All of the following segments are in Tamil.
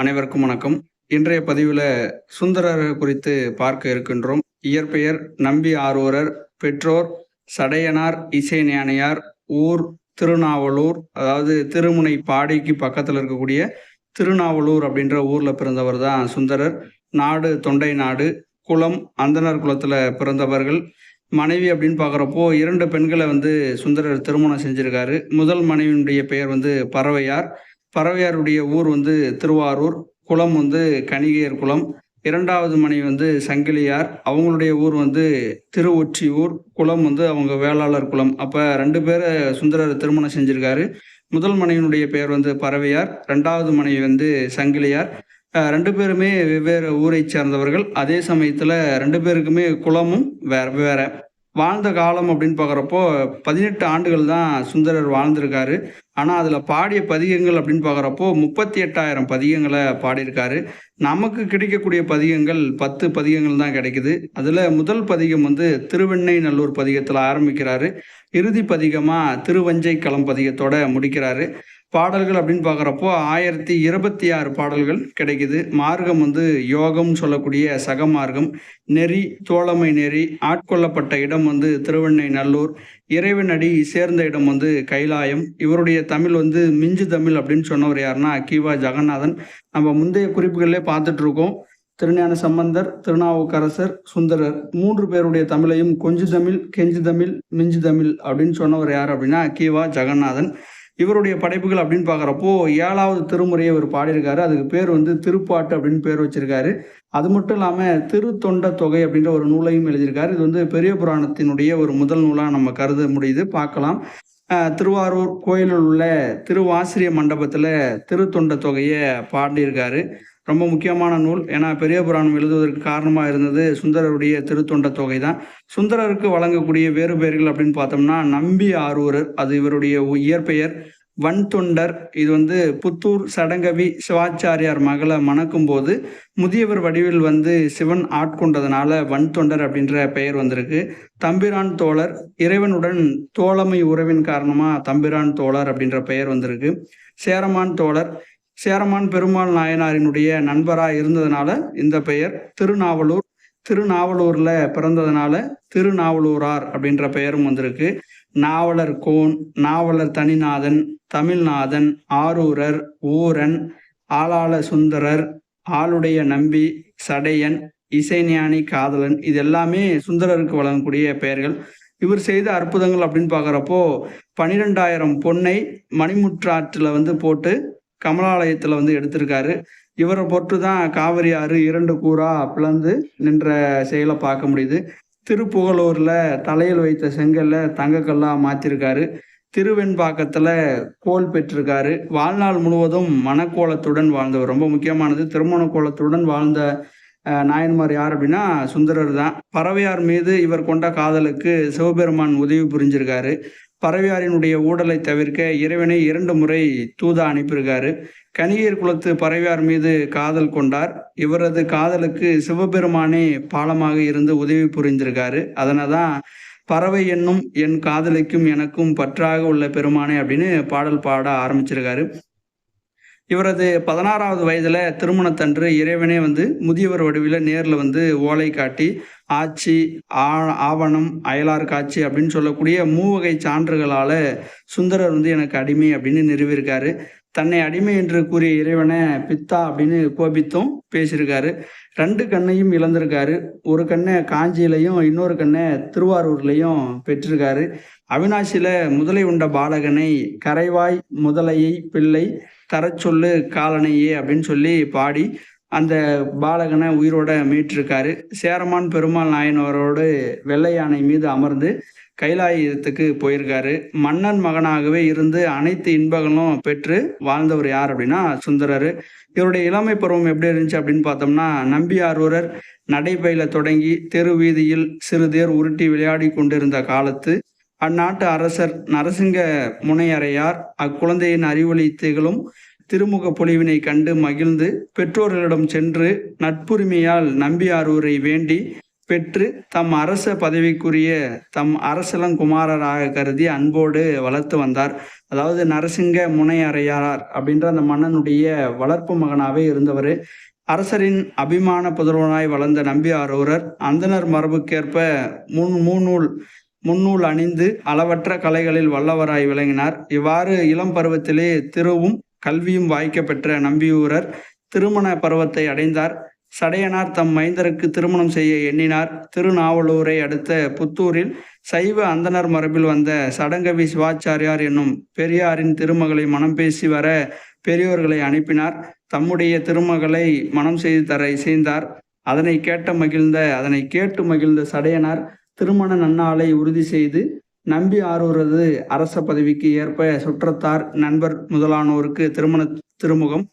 அனைவருக்கும் வணக்கம். இன்றைய பதிவில் சுந்தரர் குறித்து பார்க்க இருக்கின்றோம். இயற்பெயர் நம்பி ஆரூரர் பெற்றோர் சடையனார் இசை ஞானியார் ஊர் திருநாவலூர் அதாவது திருமுனை பாடிக்கு பக்கத்தில் இருக்கக்கூடிய திருநாவலூர் அப்படின்ற ஊரில் பிறந்தவர் தான் சுந்தரர். நாடு தொண்டை நாடு குலம் அந்தனர் குலத்தில் பிறந்தவர்கள். மனைவி அப்படின்னு பார்க்குறப்போ இரண்டு பெண்களை வந்து சுந்தரர் திருமணம் செஞ்சுருக்காரு. முதல் மனைவியினுடைய பெயர் வந்து பறவையார். பறவையாருடைய ஊர் வந்து திருவாரூர் குளம் வந்து கணிகையர் குளம் இரண்டாவது மனைவி வந்து சங்கிலியார் அவங்களுடைய ஊர் வந்து திருவொற்றியூர் குளம் வந்து அவங்க வேளாளர் குளம். அப்போ ரெண்டு பேரை சுந்தரர் திருமணம் செஞ்சிருக்காரு. முதல் மனைவியினுடைய பெயர் வந்து பறவையார் ரெண்டாவது மனைவி வந்து சங்கிலியார். ரெண்டு பேருமே வெவ்வேறு ஊரை சேர்ந்தவர்கள். அதே சமயத்தில் ரெண்டு பேருக்குமே குளமும் வேற வேற. வாழ்ந்த காலம் அப்படின்னு பார்க்குறப்போ பதினெட்டு ஆண்டுகள் தான் சுந்தரர் வாழ்ந்திருக்காரு. ஆனால் அதில் பாடிய பதிகங்கள் அப்படின்னு பார்க்குறப்போ முப்பத்தி எட்டாயிரம் பதிகங்களை பாடியிருக்காரு. நமக்கு கிடைக்கக்கூடிய பதிகங்கள் பத்து பதிகங்கள் தான் கிடைக்குது. அதில் முதல் பதிகம் வந்து திருவெண்ணை நல்லூர் பதிகத்தில் ஆரம்பிக்கிறாரு. இறுதி பதிகமாக திருவஞ்சை களம் பதிகத்தோட முடிக்கிறாரு. பாடல்கள் அப்படின்னு பார்க்குறப்போ ஆயிரத்தி இருபத்தி ஆறு பாடல்கள் கிடைக்குது. மார்க்கம் வந்து யோகம்னு சொல்லக்கூடிய சக மார்க்கம். நெறி தோழமை நெறி ஆட்கொள்ளப்பட்ட இடம் வந்து திருவெண்ணை நல்லூர். இறைவனடி சேர்ந்த இடம் வந்து கைலாயம். இவருடைய தமிழ் வந்து மிஞ்சு தமிழ் அப்படின்னு சொன்னவர் யாருன்னா கிவா ஜெகநாதன். நம்ம முந்தைய குறிப்புகளிலே பார்த்துட்ருக்கோம். திருஞான சம்பந்தர் திருநாவுக்கரசர் சுந்தரர். மூன்று பேருடைய தமிழையும் கொஞ்சு தமிழ் கெஞ்சு தமிழ் மிஞ்சு தமிழ் அப்படின்னு சொன்னவர் யார் அப்படின்னா கிவா ஜெகநாதன். இவருடைய படைப்புகள் அப்படின்னு பார்க்குறப்போ ஏழாவது திருமுறையை இவர் பாடியிருக்காரு. அதுக்கு பேர் வந்து திருப்பாட்டு அப்படின்னு பேர் வச்சிருக்காரு. அது மட்டும் இல்லாமல் திருத்தொண்ட தொகை அப்படின்ற ஒரு நூலையும் எழுதியிருக்காரு. இது வந்து பெரிய புராணத்தினுடைய ஒரு முதல் நூலாக நம்ம கருத முடியுது. பார்க்கலாம். திருவாரூர் கோயிலில் உள்ள திருவாசிரிய மண்டபத்தில் திருத்தொண்ட தொகையை பாடியிருக்காரு. ரொம்ப முக்கியமான நூல். ஏன்னா பெரிய புராணம் எழுதுவதற்கு காரணமாக இருந்தது சுந்தரருடைய திருத்தொண்ட தொகை தான் சுந்தரருக்கு வழங்கக்கூடிய வேறு பெயர்கள் அப்படின்னு பார்த்தோம்னா நம்பி ஆரூரர் அது இவருடைய உ- இயற்பெயர். வன் தொண்டர் இது வந்து புத்தூர் சடங்கவி சிவாச்சாரியார் மகளை மணக்கும் போது முதியவர் வடிவில் வந்து சிவன் ஆட்கொண்டதுனால வன் தொண்டர் அப்படின்ற பெயர் வந்திருக்கு. தம்பிரான் தோழர் இறைவனுடன் தோழமை உறவின் காரணமாக தம்பிரான் தோழர் அப்படின்ற பெயர் வந்திருக்கு. சேரமான் தோழர் சேரமான் பெருமாள் நாயனாரினுடைய நண்பராக இருந்ததுனால இந்த பெயர். திருநாவலூர் திருநாவலூர்ல பிறந்ததுனால திருநாவலூரார் அப்படின்ற பெயரும் வந்திருக்கு. நாவலர் கோன் நாவலர் தனிநாதன் தமிழ்நாதன் ஆரூரர் ஊரன் ஆளாள சுந்தரர் ஆளுடைய நம்பி சடையன் இசைஞானி காதலன் இது எல்லாமே சுந்தரருக்கு வழங்கக்கூடிய பெயர்கள். இவர் செய்த அற்புதங்கள் அப்படின்னு பார்க்குறப்போ பனிரெண்டாயிரம் பொன்னை மணிமுற்றாற்றில் வந்து போட்டு கமலாலயத்தில் வந்து எடுத்திருக்காரு. இவரை பொறுத்து தான் காவிரி ஆறு இரண்டு கூறா பிளந்து நின்ற செயலை பார்க்க முடியுது. திருப்புகலூரில் தலையில் வைத்த செங்கல்ல தங்கக்கல்லாக மாற்றிருக்காரு திருவெண்பாக்கத்தில் கோல் பெற்றிருக்காரு. வாழ்நாள் முழுவதும் மனக்கோலத்துடன் வாழ்ந்தவர். ரொம்ப முக்கியமானது. திருமண கோலத்துடன் வாழ்ந்த நாயன்மார் யார் அப்படின்னா சுந்தரர் தான் பறவையார் மீது இவர் கொண்ட காதலுக்கு சிவபெருமான் உதவி புரிஞ்சிருக்காரு. பறவையாரினுடைய ஊடலை தவிர்க்க இறைவனை இரண்டு முறை தூதா அனுப்பியிருக்காரு. கணிகர் குலத்து பறவையார் மீது காதல் கொண்டார். இவரது காதலுக்கு சிவபெருமானே பாலமாக இருந்து உதவி புரிந்திருக்காரு. அதனால தான் பறவை என்னும் என் காதலிக்கும் எனக்கும் பற்றாக உள்ள பெருமானே அப்படின்னு பாடல் பாட ஆரம்பிச்சிருக்காரு. இவரது பதினாறாவது வயதில் திருமணத்தன்று இறைவனே வந்து முதியவர் வடிவில் நேரில் வந்து ஓலை காட்டி ஆட்சி ஆ- ஆவணம் அயலார் காட்சி அப்படின்னு சொல்லக்கூடிய மூவகை சான்றுகளால் சுந்தரர் வந்து எனக்கு அடிமை அப்படின்னு நிறுவியிருக்காரு. தன்னை அடிமை என்று கூறிய இறைவனை பித்தா அப்படின்னு கோபித்தும் பேசியிருக்காரு. ரெண்டு கண்ணையும் இழந்திருக்காரு. ஒரு கண்ணை காஞ்சியிலையும் இன்னொரு கண்ணை திருவாரூர்லையும் பெற்றிருக்காரு. அவினாசியில முதலை உண்ட பாலகனை கரைவாய் முதலையை பிள்ளை தர சொல்லு காலனையே அப்படின்னு சொல்லி பாடி அந்த பாலகனை உயிரோட மீட்டிருக்காரு. சேரமான் பெருமாள் நாயனவரோடு வெள்ளை யானை மீது அமர்ந்து கைலாயத்துக்கு போயிருக்காரு. மன்னன் மகனாகவே இருந்து அனைத்து இன்பங்களும் பெற்று வாழ்ந்தவர் யார் அப்படின்னா சுந்தரர். இவருடைய இளமை பருவம் எப்படி இருந்துச்சு அப்படின்னு பார்த்தோம்னா நம்பியாரூரர் நடைபயில தொடங்கி தெரு வீதியில் சிறு தேர் உருட்டி விளையாடி கொண்டிருந்த காலத்து அந்நாட்டு அரசர் நரசிங்க முனையரையார் அக்குழந்தையின் அறிவொளி திகழும் திருமுக பொலிவினை கண்டு மகிழ்ந்து பெற்றோர்களிடம் சென்று நட்புரிமையால் நம்பியாரூரை வேண்டி பெற்று தம் அரச பதவிக்குரிய தம் அரசலங்குமாரராக கருதி அன்போடு வளர்த்து வந்தார். அதாவது நரசிங்க முனையறையார் அப்படின்ற அந்த மன்னனுடைய வளர்ப்பு மகனாகவே இருந்தவர். அரசரின் அபிமான புதல்வனாய் வளர்ந்த நம்பி ஆரூரர் அந்தனர் மரபுக்கேற்ப முன் மூநூல் முன்னூல் அணிந்து அளவற்ற கலைகளில் வல்லவராய் விளங்கினார். இவ்வாறு இளம் பருவத்திலே திருவும் கல்வியும் வாய்க்க பெற்ற நம்பியூரர் திருமண பருவத்தை அடைந்தார். சடையனார் தம் மைந்தருக்கு திருமணம் செய்ய எண்ணினார். திருநாவலூரை அடுத்த புத்தூரில் சைவ அந்தனர் மரபில் வந்த சடங்கவி சிவாச்சாரியார் என்னும் பெரியாரின் திருமகளை மனம் பேசி வர பெரியோர்களை அனுப்பினார். தம்முடைய திருமகளை மனம் செய்து தர இசைந்தார். அதனை கேட்ட மகிழ்ந்த அதனை கேட்டு மகிழ்ந்த சடையனார் திருமண நன்னாளை உறுதி செய்து நம்பி ஆரூரது அரச பதவிக்கு ஏற்ப சுற்றத்தார் நண்பர் முதலானோருக்கு திருமண திருமுகம்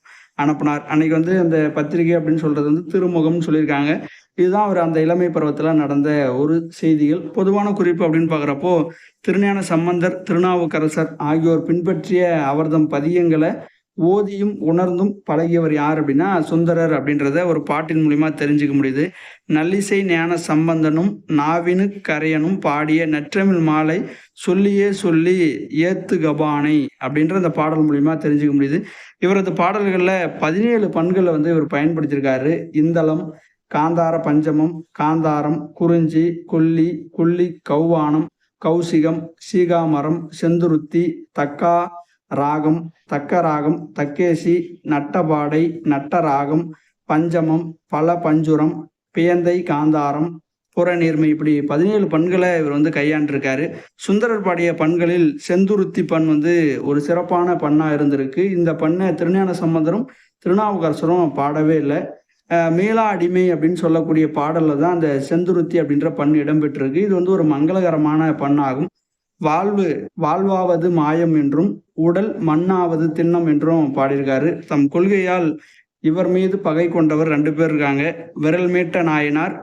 அனுப்பினார். அன்னைக்கு வந்து அந்த பத்திரிகை அப்படின்னு சொல்றது வந்து திருமுகம்னு சொல்லியிருக்காங்க. இதுதான் அவர் அந்த இளமை பருவத்தில் நடந்த ஒரு செய்திகள். பொதுவான குறிப்பு அப்படின்னு பார்க்குறப்போ திருஞான சம்பந்தர் திருநாவுக்கரசர் ஆகியோர் பின்பற்றிய அவர்தம் பதியங்களை ஓதியும் உணர்ந்தும் பழகியவர் யார் அப்படின்னா சுந்தரர் அப்படின்றத ஒரு பாட்டின் மூலிமா தெரிஞ்சுக்க முடியுது. நல்லிசை ஞான சம்பந்தனும் நாவினு கரையனும் பாடிய நற்றமிழ் மாலை சொல்லியே சொல்லி ஏத்து கபானை அப்படின்ற அந்த பாடல் மூலிமா தெரிஞ்சுக்க முடியுது. இவரது பாடல்களில் பதினேழு பண்களை வந்து இவர் பயன்படுத்தியிருக்காரு. இந்தளம் காந்தார பஞ்சமம் காந்தாரம் குறிஞ்சி கொல்லி கொல்லி கௌவானம் கௌசிகம் சீகாமரம் செந்துருத்தி தக்கா ராகம் தக்க ராகம் தக்கேசி நட்டபாடை நட்டராகம் பஞ்சமம் பல பஞ்சுரம் பியந்தை காந்தாரம் புறநீர்மை இப்படி பதினேழு பண்களை இவர் வந்து கையாண்டிருக்காரு. சுந்தரர் பாடிய பண்களில் செந்துருத்தி பண் வந்து ஒரு சிறப்பான பண்ணாக இருந்திருக்கு. இந்த பண்ணை திருஞான சம்பந்தரும் திருநாவுக்கரசரும் பாடவே இல்லை. மீளா அடிமை அப்படின்னு சொல்லக்கூடிய பாடலில் தான் அந்த செந்துருத்தி அப்படின்ற பண் இடம்பெற்றிருக்கு இது வந்து ஒரு மங்களகரமான பண்ணாகும். வாழ்வு வாழ்வாவது மாயம் என்றும் உடல் மண்ணாவது திண்ணம் என்றும் பாடியிருக்காரு. தம் கொள்கையால் இவர் மீது பகை கொண்டவர் ரெண்டு பேர் இருக்காங்க. விரல் மீட்ட நாயனார்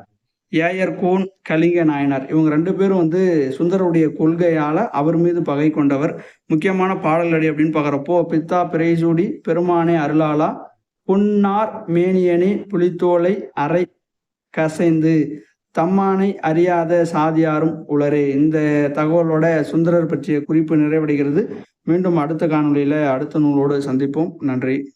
ஏயர்கோன் கலிங்க நாயனார். இவங்க ரெண்டு பேரும் வந்து சுந்தருடைய கொள்கையால அவர் மீது பகை கொண்டவர். முக்கியமான பாடல் அடி அப்படின்னு பார்க்குறப்போ பித்தா பிரைசூடி பெருமானே அருளாளா புன்னார் மேனியனே புலித்தோலை அரை கசைந்து. தம்மானை அறியாத சாதியாரும் உளரே. இந்த தகவலோட சுந்தரர் பற்றிய குறிப்பு நிறைவடைகிறது. மீண்டும் அடுத்த காணொலியில் அடுத்த நூலோடு சந்திப்போம். நன்றி.